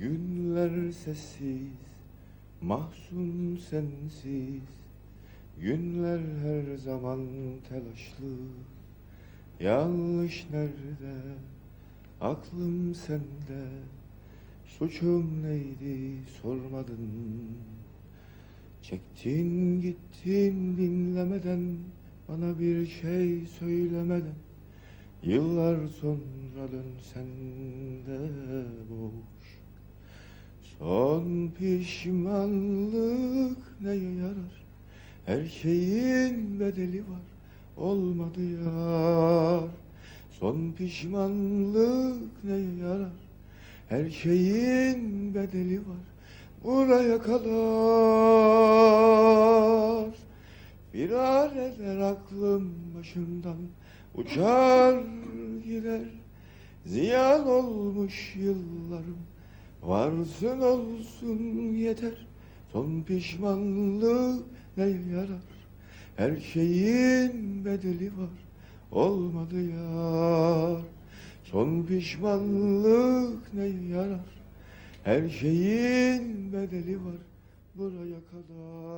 Günler sessiz, mahzun sensiz. Günler her zaman telaşlı. Yanlış nerede, aklım sende. Suçum neydi? Sormadın. Çektin gittin dinlemeden Bana bir şey söylemeden. Yıllar sonra dönsen de boş Son pişmanlık neye yarar? Her şeyin bedeli var Olmadı yar. Son pişmanlık neye yarar? Her şeyin bedeli var Buraya kadar. Firar eder aklım başımdan Uçar gider. Ziyan olmuş yıllarım Varsın olsun yeter. Son pişmanlık ne yarar? Her şeyin bedeli var. Olmadı yar. Son pişmanlık ne yarar? Her şeyin bedeli var. Buraya kadar